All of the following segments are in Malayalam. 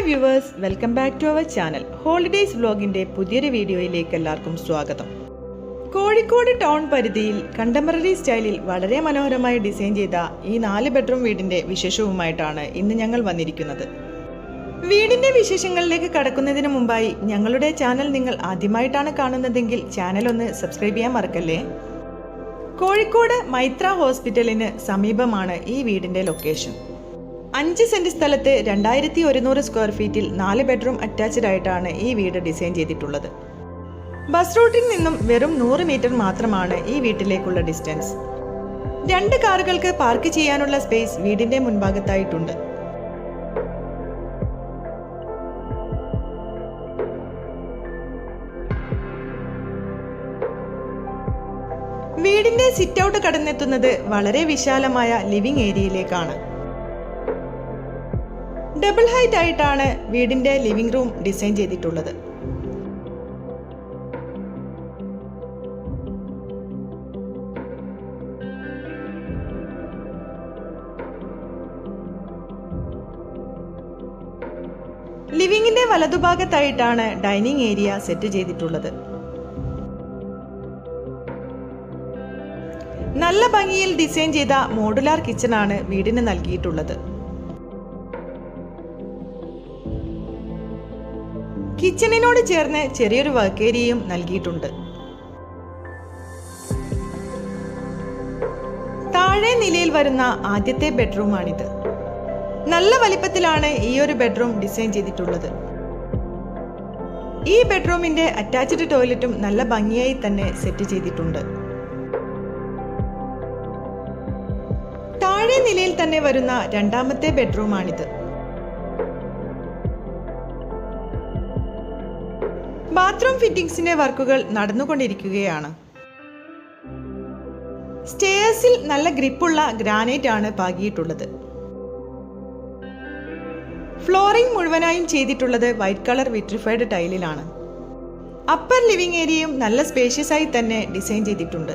Hi viewers welcome back to our channel holidays വ്ലോഗിന്റെ പുതിയൊരു വീഡിയോയിലേക്ക് എല്ലാവർക്കും സ്വാഗതം. കോഴിക്കോട് ടൗൺ പരിധിയിൽ കണ്ടംപററി സ്റ്റൈലിൽ വളരെ മനോഹരമായി ഡിസൈൻ ചെയ്ത ഈ നാല് ബെഡ്റൂം വീടിന്റെ വിശേഷവുമായിട്ടാണ് ഇന്ന് ഞങ്ങൾ വന്നിരിക്കുന്നത്. വീടിന്റെ വിശേഷങ്ങളിലേക്ക് കടക്കുന്നതിന് മുമ്പായി ഞങ്ങളുടെ ചാനൽ നിങ്ങൾ ആദ്യമായിട്ടാണ് കാണുന്നതെങ്കിൽ ചാനൽ ഒന്ന് സബ്സ്ക്രൈബ് ചെയ്യാൻ മറക്കല്ലേ? കോഴിക്കോട് മൈത്ര ഹോസ്പിറ്റലിന് സമീപമാണ് ഈ വീടിന്റെ ലൊക്കേഷൻ. അഞ്ച് സെന്റ് സ്ഥലത്ത് രണ്ടായിരത്തി ഒരുന്നൂറ് സ്ക്വയർ ഫീറ്റിൽ നാല് ബെഡ്റൂം അറ്റാച്ച്ഡ് ആയിട്ടാണ് ഈ വീട് ഡിസൈൻ ചെയ്തിട്ടുള്ളത്. ബസ് റൂട്ടിൽ നിന്നും വെറും നൂറ് മീറ്റർ മാത്രമാണ് ഈ വീട്ടിലേക്കുള്ള ഡിസ്റ്റൻസ്. രണ്ട് കാറുകൾക്ക് പാർക്ക് ചെയ്യാനുള്ള സ്പേസ് വീടിന്റെ മുൻഭാഗത്തായിട്ടുണ്ട്. വീടിന്റെ സിറ്റ് ഔട്ട് കടന്നെത്തുന്നത് വളരെ വിശാലമായ ലിവിംഗ് ഏരിയയിലേക്കാണ്. ഡബിൾ ഹൈറ്റ് ആയിട്ടാണ് വീടിന്റെ ലിവിംഗ് റൂം ഡിസൈൻ ചെയ്തിട്ടുള്ളത്. ലിവിംഗിന്റെ വലതുഭാഗത്തായിട്ടാണ് ഡൈനിങ് ഏരിയ സെറ്റ് ചെയ്തിട്ടുള്ളത്. നല്ല ഭംഗിയിൽ ഡിസൈൻ ചെയ്ത മോഡുലാർ കിച്ചണാണ് വീടിന് നൽകിയിട്ടുള്ളത്. കിച്ചണിനോട് ചേർന്ന് ചെറിയൊരു വർക്ക് ഏരിയയും നൽകിയിട്ടുണ്ട്. താഴെ നിലയിൽ വരുന്ന ആദ്യത്തെ ബെഡ്റൂമാണിത് നല്ല വലിപ്പത്തിലാണ് ഈ ഒരു ബെഡ്റൂം ഡിസൈൻ ചെയ്തിട്ടുള്ളത്. ഈ ബെഡ്റൂമിന്റെ അറ്റാച്ച്ഡ് ടോയ്ലറ്റും നല്ല ഭംഗിയായി തന്നെ സെറ്റ് ചെയ്തിട്ടുണ്ട്. താഴെ നിലയിൽ തന്നെ വരുന്ന രണ്ടാമത്തെ ബെഡ്റൂമാണിത് ബാത്റൂം ഫിറ്റിംഗ്സിന്റെ വർക്കുകൾ നടന്നുകൊണ്ടിരിക്കുകയാണ്. സ്റ്റേഴ്സിൽ നല്ല ഗ്രിപ്പുള്ള ഗ്രാനൈറ്റ് ആണ് പാകിയിട്ടുള്ളത്. ഫ്ലോറിംഗ് മുഴുവനായും ചെയ്തിട്ടുള്ളത് വൈറ്റ് കളർ വിട്രിഫൈഡ് ടൈലിലാണ്. അപ്പർ ലിവിംഗ് ഏരിയയും നല്ല സ്പേഷ്യസ് ആയി തന്നെ ഡിസൈൻ ചെയ്തിട്ടുണ്ട്.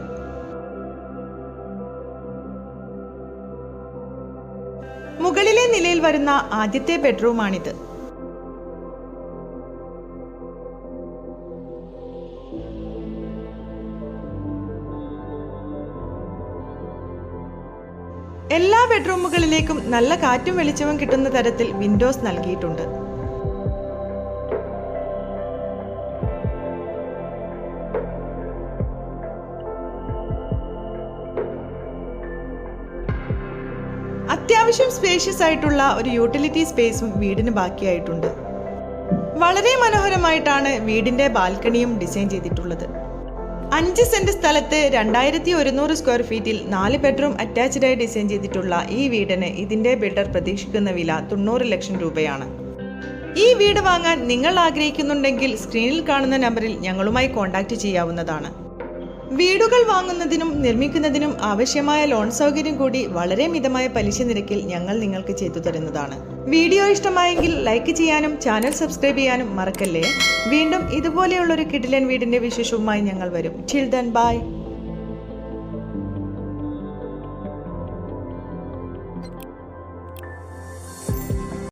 മുകളിലെ നിലയിൽ വരുന്ന ആദ്യത്തെ ബെഡ്റൂമാണിത്. എല്ലാ ബെഡ്റൂമുകളിലേക്കും നല്ല കാറ്റും വെളിച്ചവും കിട്ടുന്ന തരത്തിൽ വിൻഡോസ് നൽകിയിട്ടുണ്ട്. അത്യാവശ്യം സ്പേഷ്യസ് ആയിട്ടുള്ള ഒരു യൂട്ടിലിറ്റി സ്പേസും വീടിന് ബാക്കിയായിട്ടുണ്ട്. വളരെ മനോഹരമായിട്ടാണ് വീടിന്റെ ബാൽക്കണിയും ഡിസൈൻ ചെയ്തിട്ടുള്ളത്. അഞ്ച് സെന്റ് സ്ഥലത്ത് രണ്ടായിരത്തി ഒരുന്നൂറ് സ്ക്വയർ ഫീറ്റിൽ നാല് ബെഡ്റൂം അറ്റാച്ച്ഡായി ഡിസൈൻ ചെയ്തിട്ടുള്ള ഈ വീടിന് ഇതിന്റെ ബിൽഡർ പ്രതീക്ഷിക്കുന്ന വില തൊണ്ണൂറ് ലക്ഷം രൂപയാണ്. ഈ വീട് വാങ്ങാൻ നിങ്ങൾ ആഗ്രഹിക്കുന്നുണ്ടെങ്കിൽ സ്ക്രീനിൽ കാണുന്ന നമ്പറിൽ ഞങ്ങളുമായി കോൺടാക്റ്റ് ചെയ്യാവുന്നതാണ്. വീടുകൾ വാങ്ങുന്നതിനും നിർമ്മിക്കുന്നതിനും ആവശ്യമായ ലോൺ സൗകര്യം കൂടി വളരെ മിതമായ പലിശ നിരക്കിൽ ഞങ്ങൾ നിങ്ങൾക്ക് ചെയ്തു തരുന്നതാണ്. വീഡിയോ ഇഷ്ടമായെങ്കിൽ ലൈക്ക് ചെയ്യാനും ചാനൽ സബ്സ്ക്രൈബ് ചെയ്യാനും മറക്കല്ലേ? വീണ്ടും ഇതുപോലെയുള്ള ഒരു കിടിലൻ വീടിന്റെ വിശേഷവുമായി ഞങ്ങൾ വരും. ചിൽ ദൻ ബൈ